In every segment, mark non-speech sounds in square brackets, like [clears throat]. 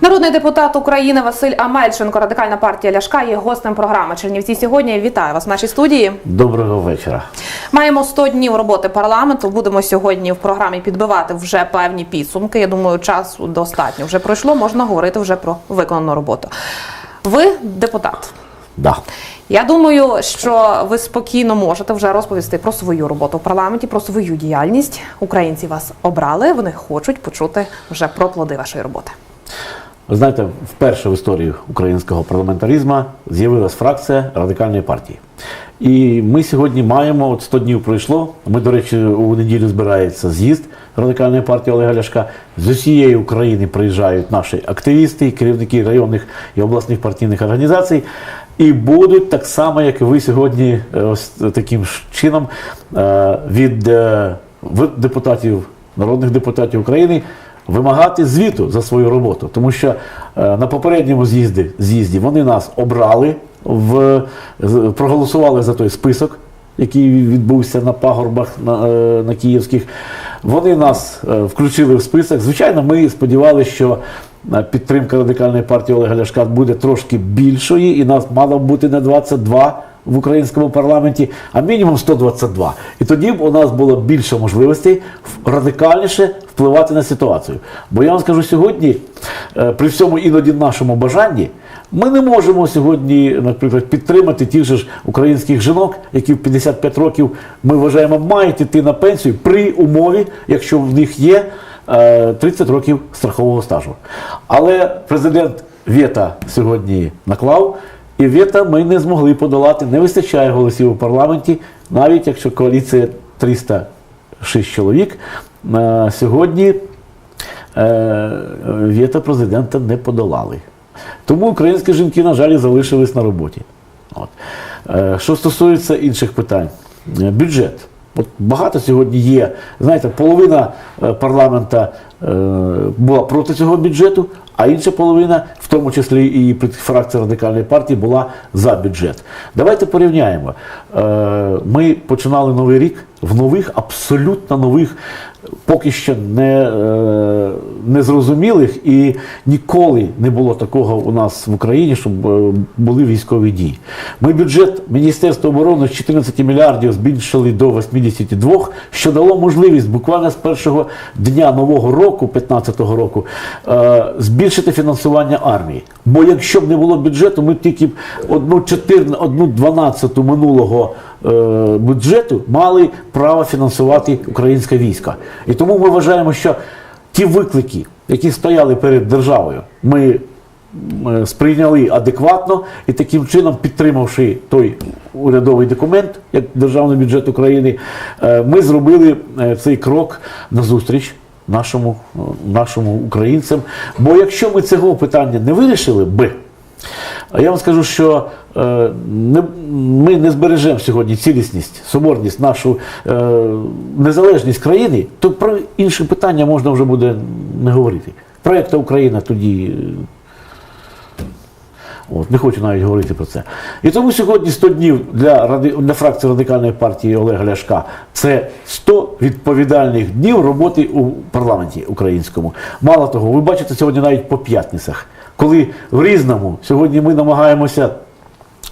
Народний депутат України Василь Амельченко, радикальна партія Ляшка, є гостем програми Чернівці сьогодні. Вітаю вас в нашій студії. Доброго вечора. Маємо 100 днів роботи парламенту. Будемо сьогодні в програмі підбивати вже певні підсумки. Я думаю, часу достатньо вже пройшло. Можна говорити вже про виконану роботу. Ви депутат. Да. Я думаю, що ви спокійно можете вже розповісти про свою роботу в парламенті, про свою діяльність. Українці вас обрали. Вони хочуть почути вже про плоди вашої роботи. Ви знаєте, вперше в історії українського парламентаризму з'явилась фракція радикальної партії. І ми сьогодні маємо, от 100 днів пройшло. Ми, до речі, у неділю збирається з'їзд радикальної партії Олега Ляшка. З усієї України приїжджають наші активісти, керівники районних і обласних партійних організацій. І будуть так само, як і ви сьогодні, е, ось таким чином е, від е, депутатів, народних депутатів України вимагати звіту за свою роботу. Тому що на попередньому з'їзді, з'їзді вони нас обрали, в, проголосували за той список, який відбувся на пагорбах на, на київських. Вони нас е, включили в список. Звичайно, ми сподівалися, що підтримка радикальної партії Олега Ляшка буде трошки більшої, і нас мало бути не 22 в українському парламенті, а мінімум 122. І тоді б у нас було більше можливостей радикальніше впливати на ситуацію. Бо я вам скажу сьогодні, е, при всьому іноді нашому бажанні, ми не можемо сьогодні, наприклад, підтримати тих же ж українських жінок, які в 55 років ми вважаємо мають йти на пенсію при умові, якщо в них є е, 30 років страхового стажу. Але президент Вєта сьогодні наклав. І вето ми не змогли подолати. Не вистачає голосів у парламенті, навіть якщо коаліція 306 чоловік. е, Сьогодні е, вето президента не подолали. Тому українські жінки, на жаль, залишились на роботі. От. Е, Що стосується інших питань, Е, бюджет. От багато сьогодні є. Знаєте, половина е, парламента е, була проти цього бюджету, а інша половина, в тому числі і фракція радикальної партії, була за бюджет. Давайте порівняємо. Е, Ми починали новий рік в нових, абсолютно нових, поки що не, е, незрозумілих і ніколи не було такого у нас в Україні, щоб е, були військові дії. Ми бюджет Міністерства оборони з 14 мільярдів збільшили до 82, що дало можливість буквально з першого дня нового року, 15-го року, е, збільшити фінансування армії. Бо якщо б не було бюджету, ми тільки одну 14, одну 12 минулого бюджету мали право фінансувати українське військо. І тому ми вважаємо, що ті виклики, які стояли перед державою, ми сприйняли адекватно і таким чином, підтримавши той урядовий документ, як державний бюджет України, е, ми зробили е, цей крок назустріч нашому, е, нашому українцям. Бо якщо ми цього питання не вирішили би, а я вам скажу, що е, ми не збережемо сьогодні цілісність, соборність, нашу е, незалежність країни, то про інші питання можна вже буде не говорити. Проєкта Україна тоді. е, От, не хочу навіть говорити про це. І тому сьогодні 100 днів для, для фракції радикальної партії Олега Ляшка це 100 відповідальних днів роботи у парламенті українському. Мало того, ви бачите сьогодні навіть по п'ятницях, коли в різному сьогодні ми намагаємося.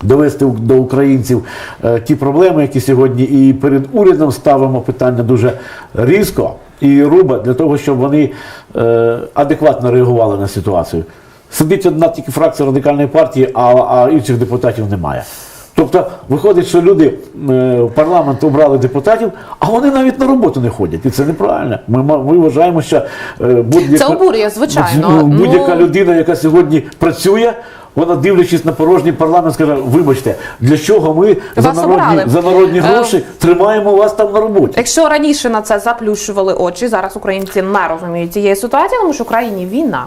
Довести до українців е, ті проблеми, які сьогодні і перед урядом ставимо питання дуже різко і грубо для того, щоб вони е, адекватно реагували на ситуацію. Сидить одна тільки фракція радикальної партії, а, а інших депутатів немає. Тобто виходить, що люди е, в парламент обрали депутатів, а вони навіть на роботу не ходять. І це неправильно. Ми, ми вважаємо, що е, будь-яка, Це обурює, звичайно. Ну, будь-яка Ну- людина, яка сьогодні працює, вона дивлячись на порожній парламент, скаже: вибачте, для чого ми за народні, обрали. за народні Е, гроші тримаємо вас там на роботі. Якщо раніше на це заплющували очі, зараз українці не розуміють цієї ситуації, тому що в країні війна.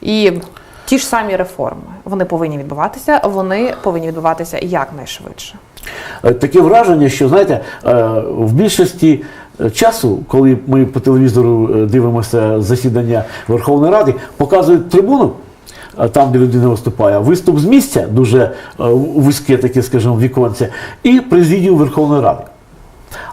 І ті ж самі реформи вони повинні відбуватися, вони повинні відбуватися якнайшвидше. Е, Таке враження, що знаєте, е, в більшості е, часу, коли ми по телевізору дивимося засідання Верховної Ради, показують трибуну. Там, де людина виступає, виступ з місця, дуже вузьке таке, скажімо, віконце, і президію Верховної Ради.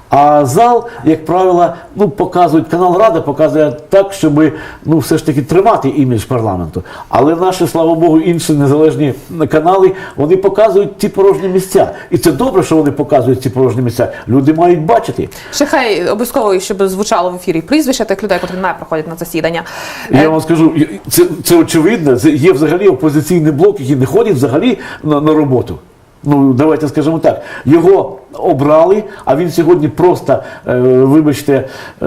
А зал, як правило, ну показують канал Рада, показує так, щоб ну все ж таки тримати імідж парламенту. Але наші, слава Богу, інші незалежні канали вони показують ці порожні місця. І це добре, що вони показують ці порожні місця. Люди мають бачити. Ще хай обов'язково, щоб звучало в ефірі прізвища тих людей, котрі не приходять на засідання. Е, Я вам скажу, це, це очевидно. Є взагалі опозиційний блок, який не ходить взагалі на, на роботу. Ну, давайте скажемо так. Його обрали, а він сьогодні просто, е, вибачте, е,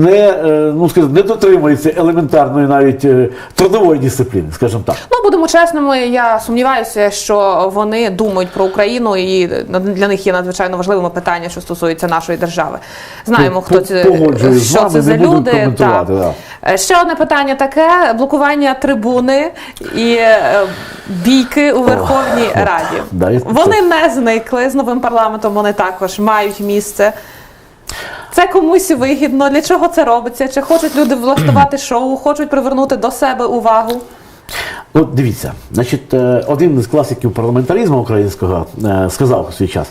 не, е, ну, скажімо, не дотримується елементарної навіть е, трудової дисципліни, скажімо так. Ну, будемо чесними, я сумніваюся, що вони думають про Україну, і для них є надзвичайно важливими питання, що стосуються нашої держави. Знаємо, хто з що це за люди. коментувати, да. Е, Ще одне питання таке: блокування трибуни і е, бійки у Верховній Раді. да, і це- Вони не зникли з новим парламентом. Вони також мають місце. Це комусь вигідно. Для чого це робиться? Чи хочуть люди влаштувати [clears throat] шоу, хочуть привернути до себе увагу? От дивіться, значить, е, один із класиків парламентаризму українського сказав у свій час: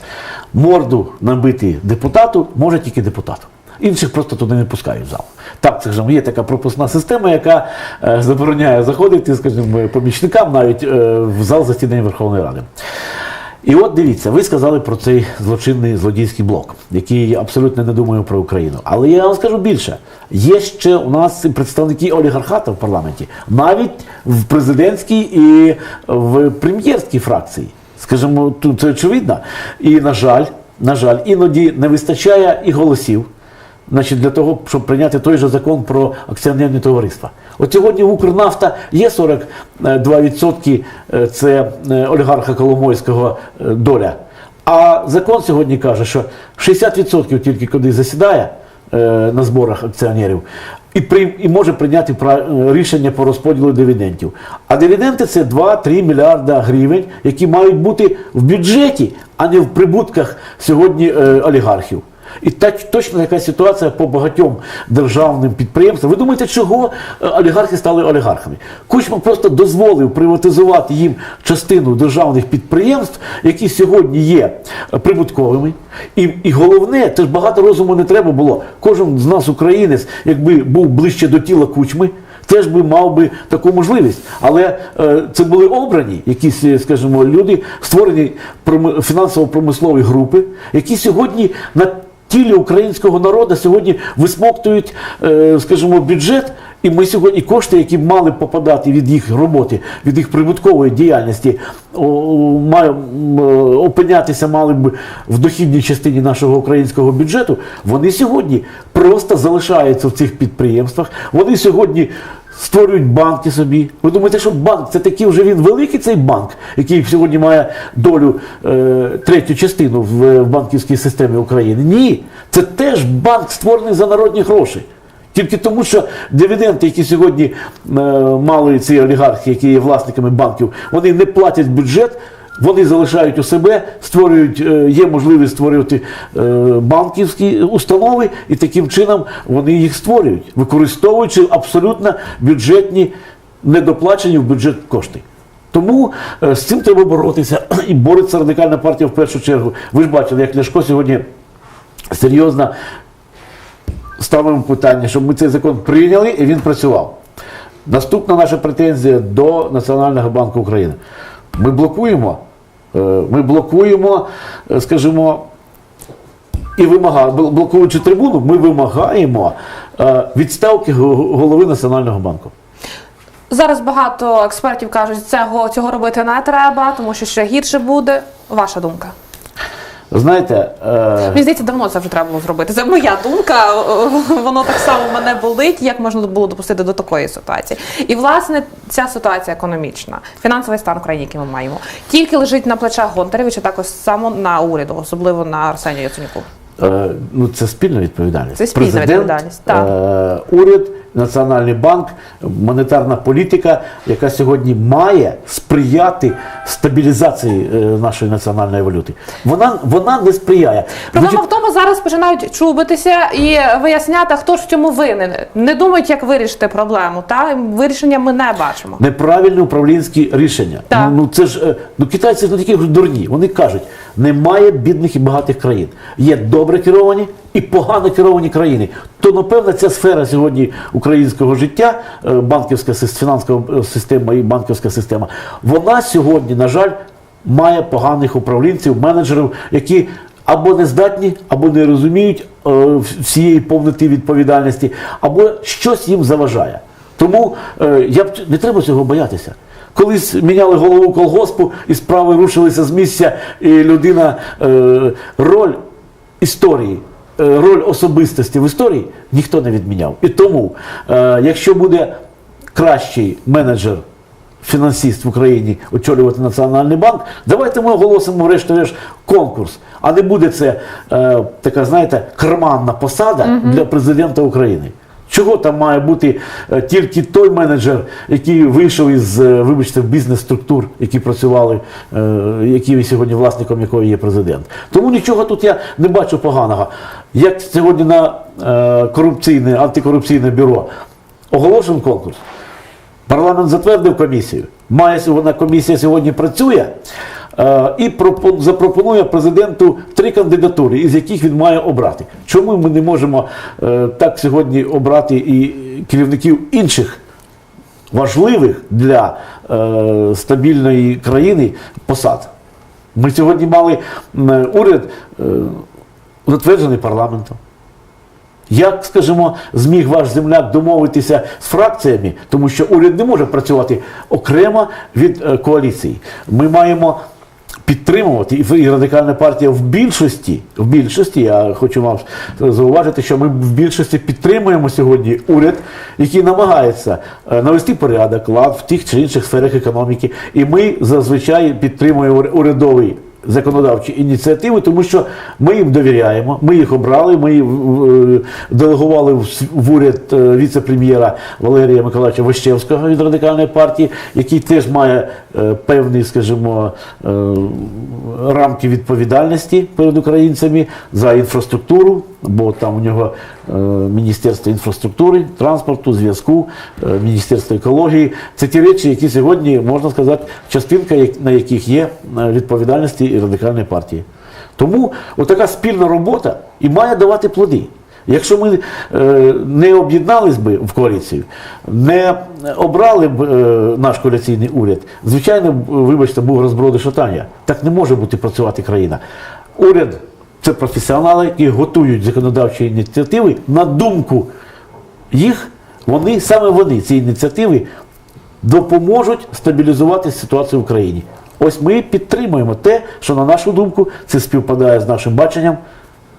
морду набити депутату може тільки депутат. Інших просто туди не пускають в зал. Так, це ж є така пропускна система, яка е, забороняє заходити, скажімо, помічникам навіть е, в зал засідання Верховної Ради. І от дивіться, ви сказали про цей злочинний злодійський блок, який абсолютно не думає про Україну. Але я вам скажу більше: є ще у нас представники олігархату в парламенті, навіть в президентській і в прем'єрській фракції. Скажімо, тут це очевидно. І на жаль, на жаль, іноді не вистачає і голосів. Значить, для того, щоб прийняти той же закон про акціонерні товариства. От сьогодні в Укрнафта є 42% е, це е, олігарха Коломойського е, доля. А закон сьогодні каже, що 60% тільки коли засідає на зборах акціонерів і, при, і може прийняти рішення по розподілу дивідендів. А дивіденди це 2-3 мільярда гривень, які мають бути в бюджеті, а не в прибутках сьогодні е, олігархів. І так точно така ситуація по багатьом державним підприємствам. Ви думаєте, чого е, олігархи стали олігархами? Кучма просто дозволив приватизувати їм частину державних підприємств, які сьогодні є е, прибутковими. І, і головне, це ж багато розуму не треба було. Кожен з нас, українець, якби був ближче до тіла кучми. Теж би мав би таку можливість, але е, це були обрані якісь, е, скажімо, люди, створені проми- фінансово-промислові групи, які сьогодні на тілі українського народу сьогодні висмоктують, е, скажімо, бюджет. І ми сьогодні кошти, які мали попадати від їх роботи, від їх прибуткової діяльності, е, опинятися мали б в дохідній частині нашого українського бюджету. Вони сьогодні просто залишаються в цих підприємствах. Вони сьогодні створюють банки собі. Ви думаєте, що банк це такий вже він великий цей банк, який сьогодні має долю е, третю частину в, в банківській системі України? Ні, це теж банк створений за народні гроші. Тільки тому, що дивіденди, які сьогодні е, мали ці олігархи, які є власниками банків, вони не платять бюджет, вони залишають у себе, створюють, е, є можливість створювати е, банківські установи, і таким чином вони їх створюють, використовуючи абсолютно бюджетні, недоплачені в бюджет кошти. Тому е, з цим треба боротися. [clears throat] І бореться радикальна партія в першу чергу. Ви ж бачили, як Ляшко сьогодні серйозно ставимо питання, щоб ми цей закон прийняли і він працював. Наступна наша претензія до Національного банку України. Ми блокуємо, ми блокуємо, е, скажімо, і вимагаємо, блокуючи трибуну, ми вимагаємо е, відставки голови Національного банку. Зараз багато експертів кажуть, цього цього робити не треба, тому що ще гірше буде. Ваша думка? Знаєте, е, Мені здається, давно це вже треба було зробити. Це моя думка. [laughs] Воно так само мене болить. Як можна було допустити до такої ситуації? І власне ця ситуація економічна, фінансовий стан України, який ми маємо, тільки лежить на плечах Гонтаревича, також само на уряду, особливо на Арсенію Яценюку. Е, ну, це спільна відповідальність. Це спільна Президент, відповідальність, так. Е, уряд, Національний банк, монетарна політика, яка сьогодні має сприяти стабілізації е, нашої національної валюти. Вона, вона не сприяє. Проблема в тому, зараз починають чубитися і виясняти, хто ж в цьому винен. Не думають, як вирішити проблему. Та вирішення ми не бачимо. Неправильні управлінські рішення. Так. Ну, ну це ж е, ну китайці ж не такі дурні. Вони кажуть, Немає бідних і багатих країн. Є добре керовані і погано керовані країни. То, напевно, ця сфера сьогодні українського життя, е, банківська фінансова е, система і банківська система, вона сьогодні, на жаль, має поганих управлінців, менеджерів, які або не здатні, або не розуміють е, всієї повноти відповідальності, або щось їм заважає. Тому я б не треба цього боятися. Колись міняли голову колгоспу і справи рушилися з місця, і людина е, роль історії, е, роль особистості в історії ніхто не відміняв. І тому, е, якщо буде кращий менеджер. Фінансист в Україні очолювати Національний банк, давайте ми оголосимо врешті-решт конкурс. А не буде це е, така, знаєте, карманна посада для президента України. Чого там має бути е, тільки той менеджер, який вийшов із, е, вибачте, бізнес-структур, які працювали, е, які сьогодні власником якої є президент. Тому нічого тут я не бачу поганого. Як сьогодні на корупційне, антикорупційне бюро оголошений конкурс, Парламент затвердив комісію. Має сьогодні комісія сьогодні працює і пропон- запропонує президенту три кандидатури, із яких він має обрати. Чому ми не можемо е, так сьогодні обрати і керівників інших важливих для е, стабільної країни посад? Ми сьогодні мали уряд е, затверджений парламентом. Як, скажімо, зміг ваш земляк домовитися з фракціями, тому що уряд не може працювати окремо від е, коаліції. Ми маємо підтримувати і, радикальна партія в більшості, в більшості, я хочу вам зауважити, що ми в більшості підтримуємо сьогодні уряд, який намагається е, навести порядок, лад в тих чи інших сферах економіки. І ми зазвичай підтримуємо урядовий законодавчі ініціативи, тому що ми їм довіряємо, ми їх обрали, ми е, делегували в уряд е, віце-прем'єра Валерія Миколаївича Ващевського від радикальної партії, який теж має е, певні, скажімо, рамки відповідальності перед українцями за інфраструктуру, бо там у нього е, Міністерство інфраструктури, транспорту, зв'язку, е, Міністерство екології. Це ті речі, які сьогодні, можна сказати, частинка, на яких є е, відповідальності і радикальної партії. Тому отака спільна робота і має давати плоди. Якщо ми не об'єднались би в коаліцію, не обрали б наш коаліційний уряд, звичайно, вибачте, був розброд і шатання. Так не може бути працювати країна. Уряд це професіонали, які готують законодавчі ініціативи на думку їх, вони саме вони, ці ініціативи, допоможуть стабілізувати ситуацію в Україні. Ось ми підтримуємо те, що, на нашу думку, це співпадає з нашим баченням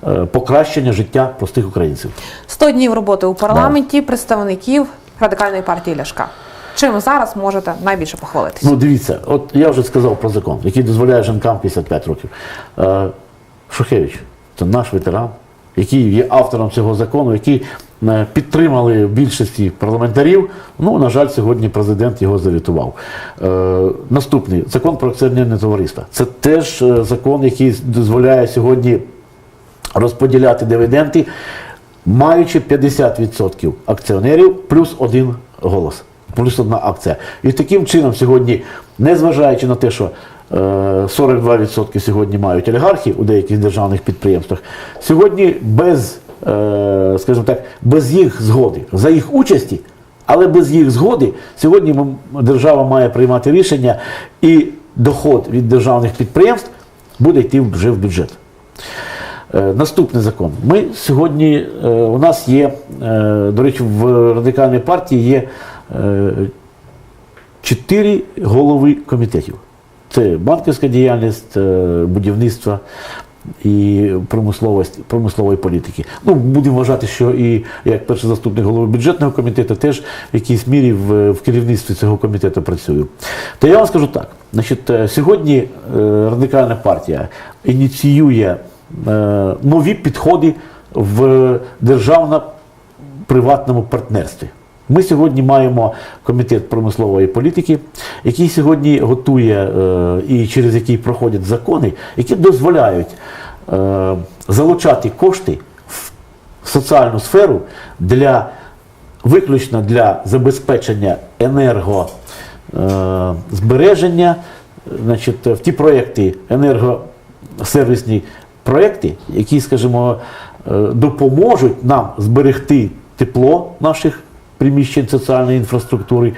е, покращення життя простих українців. 100 днів роботи у парламенті представників радикальної партії Ляшка. Чим зараз можете найбільше похвалитися? Ну, дивіться, от я вже сказав про закон, який дозволяє жінкам 55 років. Шухевич, це наш ветеран, який є автором цього закону, який е, підтримали більшості парламентарів. Ну, на жаль, сьогодні президент його завітував. Е, наступний закон про акціонерне товариство. Це теж е, закон, який дозволяє сьогодні розподіляти дивіденди, маючи 50% акціонерів плюс один голос, плюс одна акція. І таким чином сьогодні, незважаючи на те, що 42% сьогодні мають олігархи у деяких державних підприємствах, сьогодні без, е, скажімо так, без їх згоди, за їх участі, але без їх згоди сьогодні держава має приймати рішення, і доход від державних підприємств буде йти вже в бюджет. Е, Наступний закон. Ми сьогодні, е, у нас є, е, до речі, в радикальній партії є е, чотири голови комітетів. Це банківська діяльність, е, будівництво і промисловість, промислової політики. Ну, будемо вважати, що і як перший заступник голови бюджетного комітету теж в якійсь мірі в, в керівництві цього комітету працюю. То я вам скажу так: значить, е, сьогодні е, радикальна партія ініціює нові підходи в державно-приватному партнерстві. Ми сьогодні маємо комітет промислової політики, який сьогодні готує е, і через який проходять закони, які дозволяють е, залучати кошти в соціальну сферу для виключно для забезпечення енергозбереження, значить, в ті проєкти енерго сервісні проекти, які, скажімо, е, допоможуть нам зберегти тепло наших приміщень соціальної інфраструктури,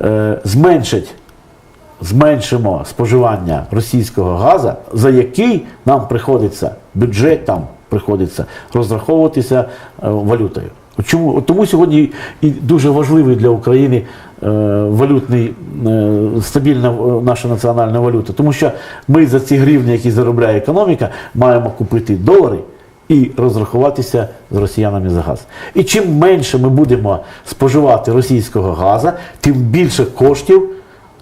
е, зменшать зменшимо споживання російського газу, за який нам приходиться бюджет там приходиться розраховуватися е, валютою. Чому тому сьогодні і дуже важливий для України е, валютний стабільна наша національна валюта, тому що ми за ці гривні, які заробляє економіка, маємо купити долари і розрахуватися з росіянами за газ. І чим менше ми будемо споживати російського газу, тим більше коштів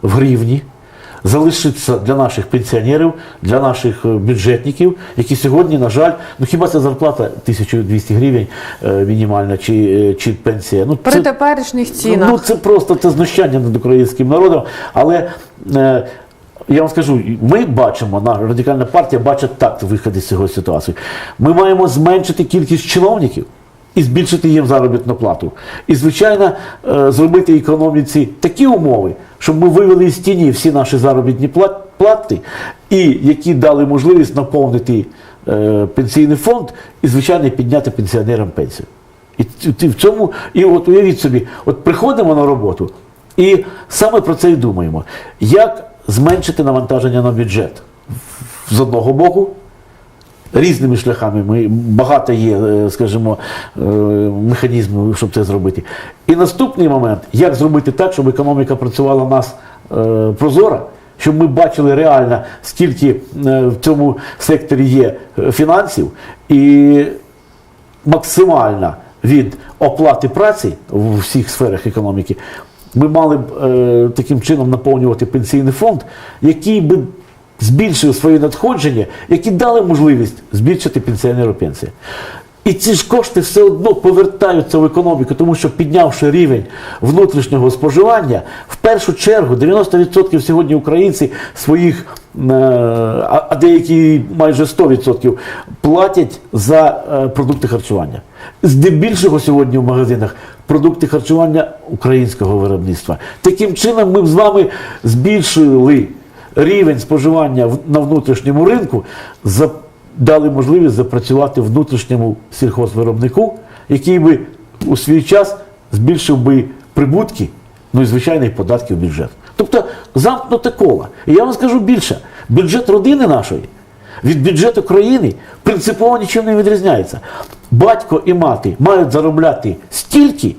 в гривні залишиться для наших пенсіонерів, для наших е, бюджетників, які сьогодні, на жаль, ну хіба це зарплата 1200 гривень е, мінімальна чи, е, чи пенсія? Ну, При це, теперішніх цінах. ну, це просто це знущання над українським народом. Але е, я вам скажу, ми бачимо, на радикальна партія бачить так виходи з цього ситуації. Ми маємо зменшити кількість чиновників. І збільшити їм заробітну плату. І, звичайно, е, зробити економіці такі умови, щоб ми вивели з тіні всі наші заробітні плати, і які дали можливість наповнити е, пенсійний фонд і, звичайно, підняти пенсіонерам пенсію. І в цьому, і от уявіть собі, от приходимо на роботу, і саме про це і думаємо. Як зменшити навантаження на бюджет? З одного боку, різними шляхами. Ми, багато є, е, скажімо, е, механізмів, щоб це зробити. І наступний момент, як зробити так, щоб економіка працювала в нас е, прозоро, щоб ми бачили реально, скільки в цьому секторі є фінансів, і максимально від оплати праці в всіх сферах економіки, ми мали б е, таким чином наповнювати пенсійний фонд, який би збільшив свої надходження, які дали можливість збільшити пенсіонеру пенсії. І ці ж кошти все одно повертаються в економіку, тому що піднявши рівень внутрішнього споживання, в першу чергу 90% сьогодні українці своїх, е, а деякі майже 100% платять за е, продукти харчування. Здебільшого сьогодні в магазинах продукти харчування українського виробництва. Таким чином ми б з вами збільшили рівень споживання на внутрішньому ринку, дали можливість запрацювати внутрішньому сільхозвиробнику, який би у свій час збільшив би прибутки, ну і звичайно і податки бюджет. Тобто замкнуте коло. І я вам скажу більше, бюджет родини нашої від бюджету країни принципово нічим не відрізняється. Батько і мати мають заробляти стільки,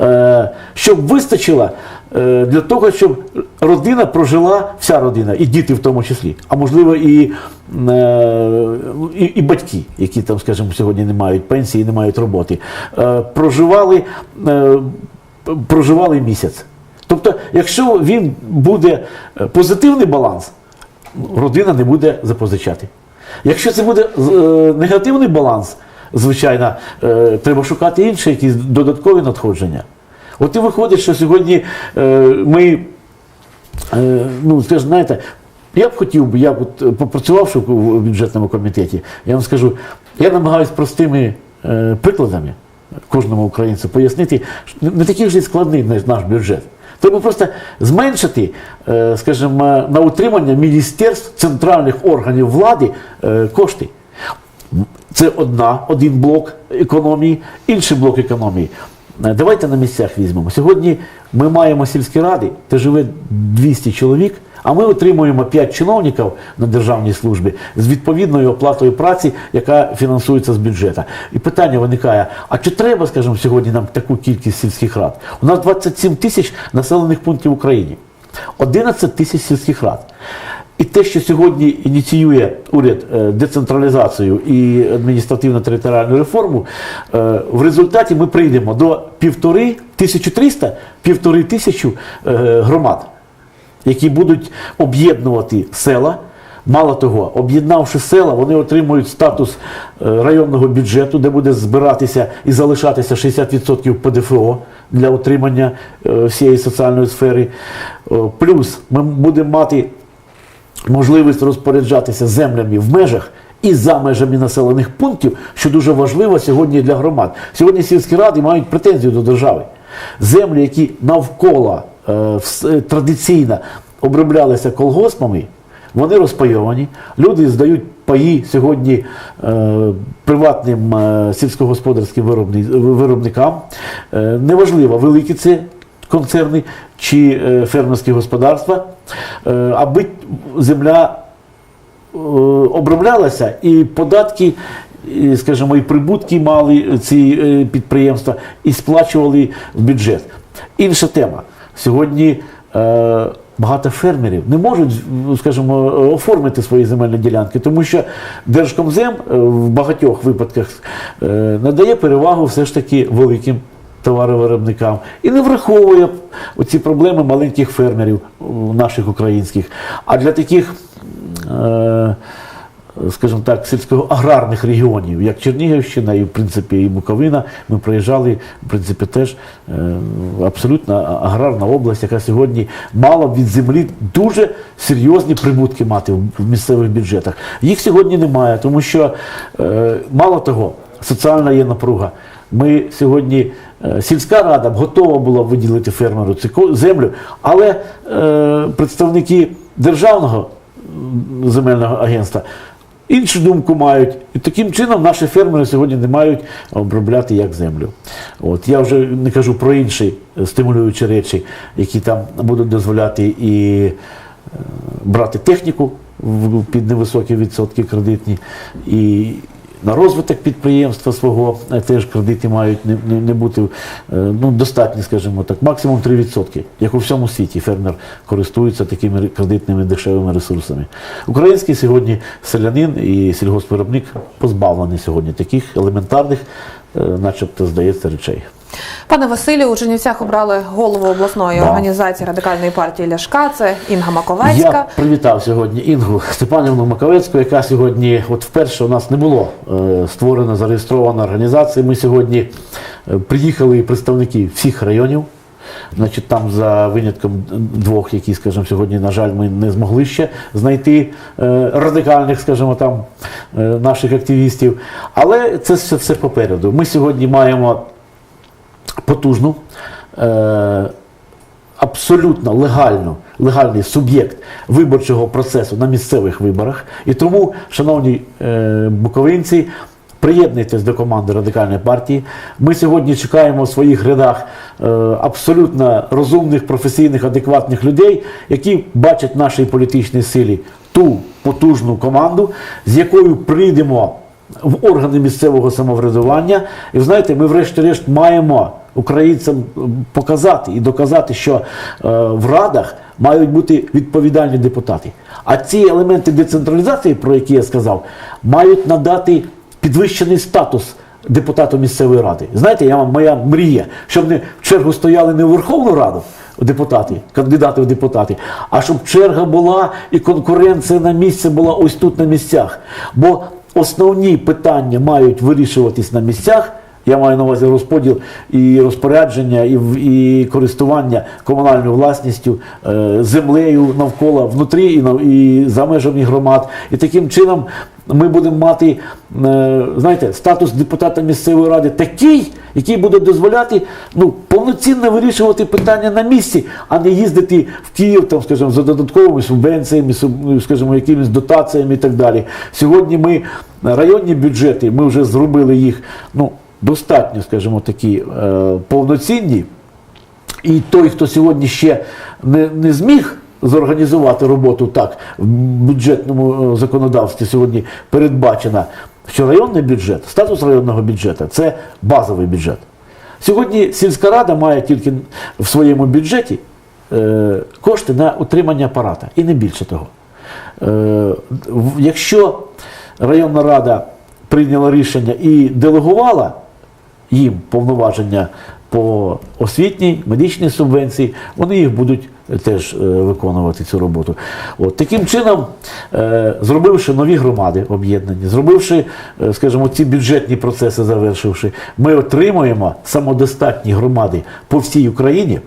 е, щоб вистачило е, для того, щоб родина прожила, вся родина, і діти в тому числі, а можливо і, е, і, і батьки, які там, скажімо, сьогодні не мають пенсії, не мають роботи, проживали, проживали місяць. Тобто, якщо він буде позитивний баланс, родина не буде запозичати. Якщо це буде негативний баланс, звичайно, е, треба шукати інші якісь додаткові надходження. От і виходить, що сьогодні е, ми, е, ну, скажімо, знаєте, я б хотів я б попрацювавши в бюджетному комітеті, я вам скажу, я намагаюся простими прикладами кожному українцю пояснити, що не- такий вже складний наш- бюджет. Треба просто зменшити, скажімо, на утримання міністерств центральних органів влади кошти. Це одна, один блок економії, інший блок економії. Е, Давайте на місцях візьмемо. Сьогодні ми маємо сільські ради, де живе 200 чоловік, а ми отримуємо 5 чиновників на державній службі з відповідною оплатою праці, яка фінансується з бюджету. І питання виникає: а чи треба, скажімо, сьогодні нам таку кількість сільських рад? У нас 27 тисяч населених пунктів в Україні, 11 тисяч сільських рад. І те, що сьогодні ініціює уряд е, децентралізацію і адміністративно-територіальну реформу, е, в результаті ми прийдемо до півтори 1300 півтори тисячу е, громад, які будуть об'єднувати села. Мало того, об'єднавши села, вони отримують статус районного бюджету, де буде збиратися і залишатися 60% ПДФО для утримання е, всієї соціальної сфери. Плюс ми будемо мати можливість розпоряджатися землями в межах і за межами населених пунктів, що дуже важливо сьогодні для громад. Сьогодні сільські ради мають претензію до держави. Землі, які навколо е, е, традиційно оброблялися колгоспами, вони розпайовані. Люди здають паї сьогодні е, приватним е, сільськогосподарським виробникам. Е, неважливо, великі це концерни чи е, фермерські господарства, е, аби земля е, оброблялася і податки, скажімо, і прибутки мали ці підприємства і сплачували в бюджет. Інша тема. Сьогодні багато фермерів не можуть, скажімо, оформити свої земельні ділянки, тому що Держкомзем в багатьох випадках надає перевагу все ж таки великим товаровиробникам і не враховує оці проблеми маленьких фермерів наших українських. А для таких, е, скажімо так, сільськогоаграрних регіонів, як Чернігівщина і в принципі і Буковина, ми приїжджали, в принципі, теж е, абсолютно аграрна область, яка сьогодні мала б від землі дуже серйозні прибутки мати в місцевих бюджетах. Їх сьогодні немає, тому що е, мало того, соціальна є напруга. Ми сьогодні е, сільська рада готова була виділити фермеру цю землю, але е, представники державного земельного агентства іншу думку мають. І таким чином наші фермери сьогодні не мають обробляти як землю. От я вже не кажу про інші е, стимулюючі речі, які там будуть дозволяти і е, брати техніку під невисокі відсотки кредитні, і на розвиток підприємства свого е, теж кредити мають не, не, не бути е, ну, достатні, скажімо так, максимум 3%, як у всьому світі фермер користується такими кредитними дешевими ресурсами. Український сьогодні селянин і сільгоспвиробник позбавлений сьогодні таких елементарних, е, начебто, здається, речей. Пане Василю, у Чернівцях обрали голову обласної Да. організації радикальної партії Ляшка. Це Інга Я Маковецька. привітав сьогодні Інгу Степанівну Маковецьку, яка сьогодні, от вперше у нас не було е, створена, зареєстрована організація. Ми сьогодні е, приїхали представники всіх районів. Значить, там за винятком двох, які, скажімо, сьогодні, на жаль, ми не змогли ще знайти е, радикальних, скажімо, там е, наших активістів. Але це все, все попереду. Ми сьогодні маємо потужну. Е, абсолютно легально, легальний суб'єкт виборчого процесу на місцевих виборах. І тому, шановні е, буковинці, приєднуйтесь до команди радикальної партії. Ми сьогодні чекаємо в своїх рядах е, абсолютно розумних, професійних, адекватних людей, які бачать нашій політичній силі ту потужну команду, з якою прийдемо в органи місцевого самоврядування. І знаєте, ми врешті-решт маємо українцям показати і доказати, що е, в радах мають бути відповідальні депутати. А ці елементи децентралізації, про які я сказав, мають надати підвищений статус депутату місцевої ради. Знаєте, я моя мрія, щоб не в чергу стояли не в Верховну Раду. Депутати, кандидати в депутати, а щоб черга була і конкуренція на місце була ось тут на місцях. Бо основні питання мають вирішуватись на місцях. Я маю на увазі розподіл і розпорядження, і, і користування комунальною власністю, е, землею навколо внутрі і, і за межами громад. І таким чином ми будемо мати, е, знаєте, статус депутата місцевої ради такий, який буде дозволяти ну, повноцінно вирішувати питання на місці, а не їздити в Київ, там, скажімо, за додатковими субвенціями, скажімо, якимись дотаціями і так далі. Сьогодні ми районні бюджети, ми вже зробили їх ну, достатньо, скажімо, такі е, повноцінні. І той, хто сьогодні ще не, не зміг зорганізувати роботу так, в бюджетному е, законодавстві сьогодні передбачено, що районний бюджет, статус районного бюджету це базовий бюджет. Сьогодні сільська рада має тільки в своєму бюджеті е, кошти на утримання апарата і не більше того. Е, якщо районна рада прийняла рішення і делегувала їм повноваження по освітній, медичній субвенції, вони їх будуть е, теж е, виконувати цю роботу. От, таким чином, е, зробивши нові громади об'єднані, зробивши, скажімо, ці бюджетні процеси завершивши, ми отримуємо самодостатні громади по всій Україні,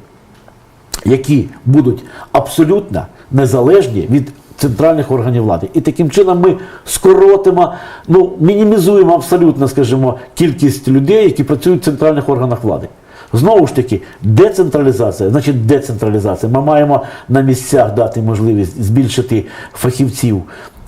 які будуть абсолютно незалежні від центральних органів влади. І таким чином ми скоротимо, ну, мінімізуємо абсолютно, скажімо, кількість людей, які працюють в центральних органах влади. Знову ж таки, децентралізація, значить децентралізація. Ми маємо на місцях дати можливість збільшити фахівців.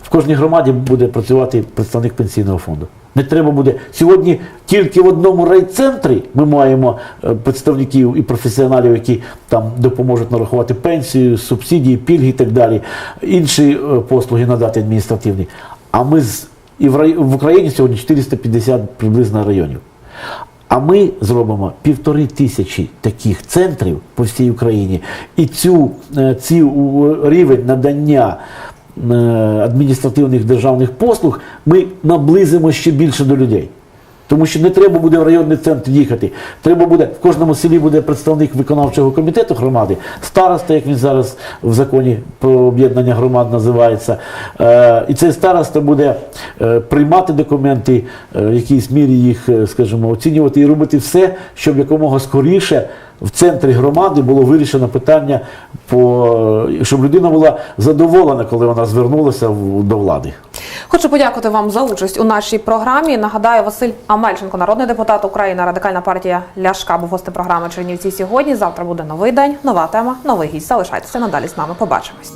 В кожній громаді буде працювати представник пенсійного фонду. Не треба буде сьогодні тільки в одному райцентрі ми маємо е, представників і професіоналів, які там допоможуть нарахувати пенсію, субсидії, пільги і так далі, інші е, послуги надати адміністративні. А ми з і в, рай, в Україні сьогодні 450 приблизно районів. А ми зробимо півтори тисячі таких центрів по всій Україні, і цю, е, ці рівень надання е, адміністративних державних послуг ми наблизимо ще більше до людей. Тому що не треба буде в районний центр їхати. Треба буде в кожному селі буде представник виконавчого комітету громади, староста, як він зараз в законі про об'єднання громад називається. Е, і цей староста буде е, приймати документи, е, в якійсь мірі їх, скажімо, оцінювати і робити все, щоб якомога скоріше в центрі громади було вирішено питання, по, щоб людина була задоволена, коли вона звернулася до влади. Хочу подякувати вам за участь у нашій програмі. Нагадаю, Василь Амельченко, народний депутат України, радикальна партія Ляшка, був гостем програми Чернівці сьогодні. Завтра буде новий день, нова тема, новий гість. Залишайтеся надалі з нами. Побачимось.